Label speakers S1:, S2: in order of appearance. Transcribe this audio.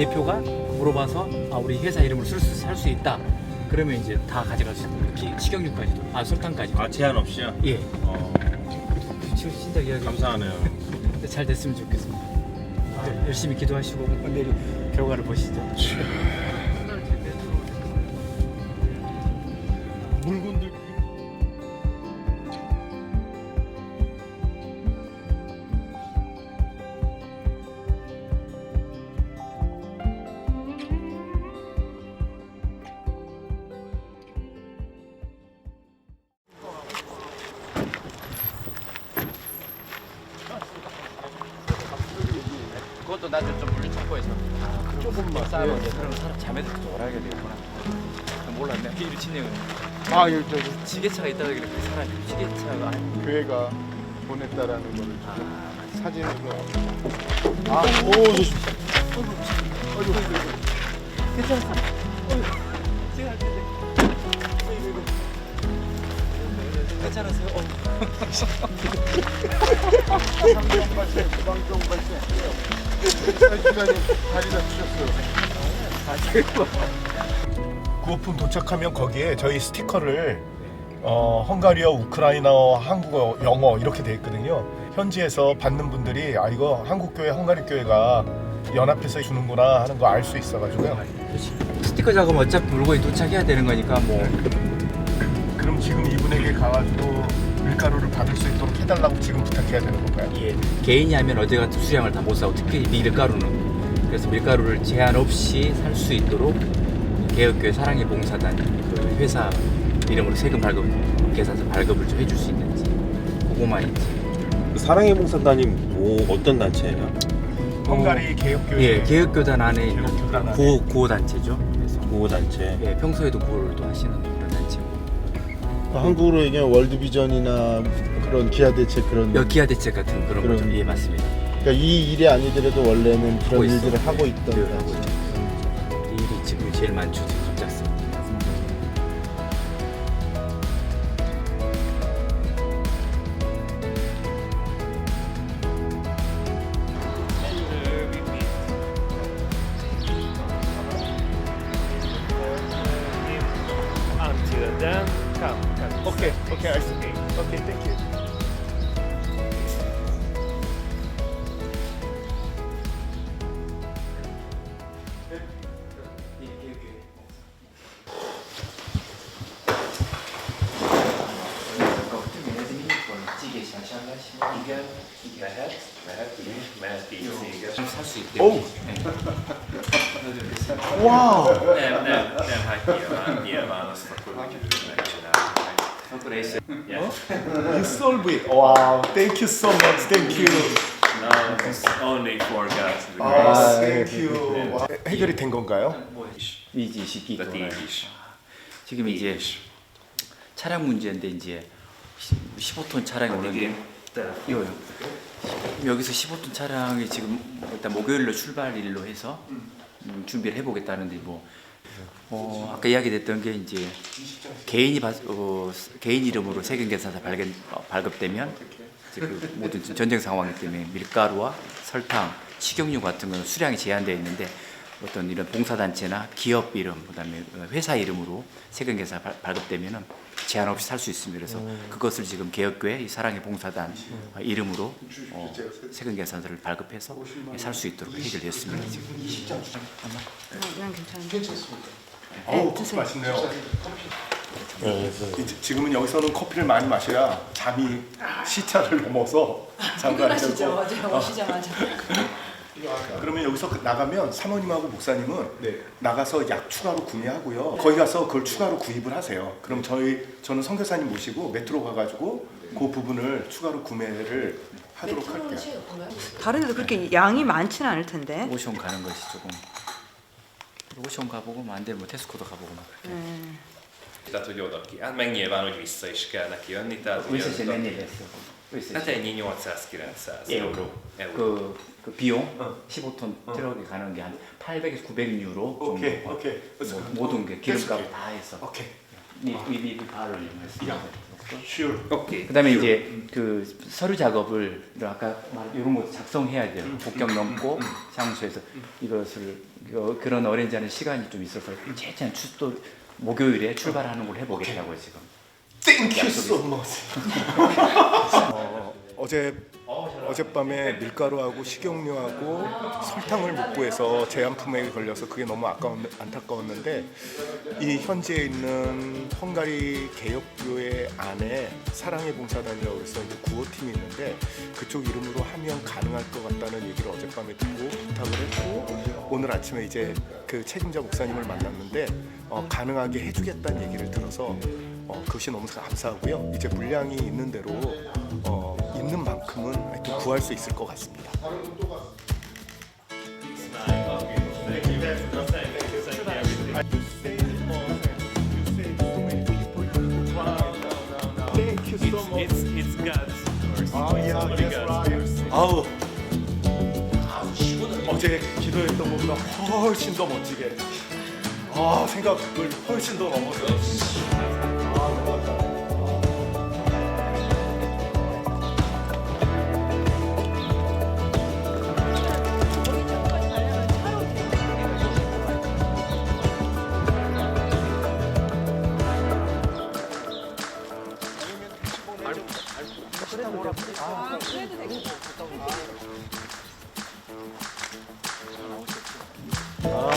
S1: 대표가 물어봐서 아 우리 회사 이름으로 쓸수 있다. 그러면 이제 다 가져갈 수 있는 기- 식용유까지도 아 설탕까지.
S2: 아 제한 없이요?
S1: 예.
S2: 어,
S1: 진- 진짜 이야기
S2: 감사하네요.
S1: 잘 됐으면 좋겠습니다. 네, 열심히 기도하시고 내일 결과를 보시죠. 그것도 나중에 좀 물리 창고에서 조금만 쌓으면 이제 그러면 사람 잠에도 좀 오라게 되구나. 몰랐네. 비리 친형은
S3: 아, 여기 저기
S1: 지게차가 있다고 그랬는데 사람이 지게차가 아니
S3: 교회가 보냈다라는 거를 지금
S1: 아,
S3: 사진으로. 아, 오, 조심.
S1: 괜찮았어. 제가 할 텐데. 괜찮으세요? 어.
S3: 상정 발생, 부방정 발생. 사진관님 다리 다치셨어요. 구호품 도착하면 거기에 저희 스티커를 어, 헝가리어, 우크라이나어, 한국어, 영어 이렇게 돼 있거든요. 현지에서 받는 분들이 아 이거 한국 교회, 헝가리 교회가 연합해서 주는구나 하는 거 알 수 있어가지고요.
S1: 스티커 작업 어차피 물건이 도착해야 되는 거니까 뭐
S3: 그럼 지금 이분에게 가가지고 밀가루를 받을 수 있도록 해달라고 지금 부탁해야 되는 건가요?
S1: 예, 개인이 하면 어디 가도 수량을 다 못 사고 특히 밀가루는 그래서 밀가루를 제한 없이 살 수 있도록 개혁교회 사랑의 봉사단 그 회사 이름으로 세금 발급 계산서 발급을 좀 해줄 수 있는지 그거만 이제
S2: 사랑의 봉사단이 뭐 어떤 단체예요?
S3: 헝가리 개혁교회.
S1: 예 개혁교단 안에 있는
S3: 개혁교단 안에.
S1: 구호 구호 단체죠. 그래서
S2: 구호 단체.
S1: 예 평소에도 구호를 또 하시는
S4: 한국으로 얘기하면 월드비전이나 그런 기아 대책 그런
S1: 여 기아 대책 같은 그런
S4: 그런-
S1: 거죠. 예 맞습니다.
S4: 그러니까 이 일이 아니더라도 원래는
S1: 하고
S4: 그런
S1: 있어.
S4: 일들을 하고 있던
S1: 늘 하고
S4: 거지.
S1: 있죠. 이 일이 지금 제일 많죠. 지금 갑작스럽게.
S5: Céges.
S1: 살수 있게.
S3: 오! 와우!
S5: Nem, nem, nem, hát nyilván, nyilván azt akkor úgy megcsináljuk. Yeah.
S3: You solve it. Wow, thank you so much. Thank you.
S5: No, it's only for God's
S3: 아,
S5: grace.
S3: thank you. 와, 해결이 된 건가요?
S1: 이지 시기
S5: Tehát így is.
S1: 지금 이제 차량 문제인데 이제 15톤 차량이 오는데 이거요. 여기서 15톤 차량이 지금 일단 목요일로 출발일로 해서 음, 준비를 해보겠다는데 뭐 어, 아까 이야기됐던 게 이제 개인이 받, 어, 개인 이름으로 세금 계산서 발급, 어, 발급되면 이제 그 모든 전쟁 상황이기 때문에 밀가루와 설탕, 식용유 같은 건 수량이 제한되어 있는데 어떤 이런 봉사단체나 기업 이름, 그다음에 회사 이름으로 세금 계산 발- 발급되면은 제한 없이 살 수 있습니다. 그래서 그것을 지금 개혁교회 이 사랑의 봉사단 어, 이름으로 어, 세금 계산서를 발급해서 살 수 있도록 해결됐습니다. 지금.
S6: 그냥 괜찮은데.
S3: 괜찮습니다.
S6: 네,
S3: 어우, 커피. 맛있네요. 이- 지금은 여기서는 커피를 많이 마셔야 잠이 시차를 넘어서 잠을 안? 자고.
S6: 어제 오시자마자.
S3: 그러면 여기서 그- 나가면 사모님하고 목사님은 나가서 약 추가로 구매하고요. 거기 가서 그걸 추가로 구입을 하세요. 그럼 저희 저는 선교사님 모시고 메트로 가가지고 그 부분을 추가로 구매를 하도록 할게요.
S6: 다른 데도 그렇게 양이 많지는 않을 텐데.
S1: 오션 가는 것이 조금 오션 가보고 뭐 안 되면 뭐 테스코도 가보고 막 그렇게.
S6: 네.
S5: Tehát, hogy oda ki. Hát meg nyilván, hogy vissza is kell neki jönni. Tehát, ugye,
S1: 의사씨
S5: az a-
S1: 몇 얘기했어?
S5: hát ennyi 800-900
S1: 에uro.
S5: euró. euró.
S1: 그, 그 비용 15톤 트럭이 가는 게 한 800에서 900 유로 정도.
S3: 오케이, 오케이.
S1: 뭐, 모든 게 기름값. 다 해서.
S3: 오케이.
S1: 이, 이, 이 발을 이용해서.
S3: 야. Sure.
S5: 오케이.
S1: 그다음에 이제 그 서류 작업을 아까 말 이런 거 작성해야 돼요. 복경 넘고 상수에서 이것을 그런 어렌지 하는 시간이 좀 있어서 최대한 추또 목요일에 출발하는 걸 해보겠다고요 지금.
S3: Thank you so much. 어, 어제 어젯밤에 밀가루하고 식용유하고 설탕을 못 구해서 제한품에 걸려서 그게 너무 아까운 안타까웠는데 이 현지에 있는 헝가리 개혁교회 안에 사랑의 봉사단이라고 해서 이제 구호팀이 있는데 그쪽 이름으로 하면 가능할 것 같다는 얘기를 어젯밤에 듣고 부탁을 했고 오늘 아침에 이제 그 책임자 목사님을 만났는데 어, 가능하게 해주겠다는 얘기를 들어서 어, 그것이 너무 감사하고요. 이제 물량이 있는 대로 어, 있는 만큼은 하여튼 구할 수 있을 것 같습니다.
S5: It's it's God's mercy.
S3: 아, right. 아우, 어제 기도했던 것보다 훨씬 더 멋지게, 아 생각을 훨씬 더 넘어서. 아.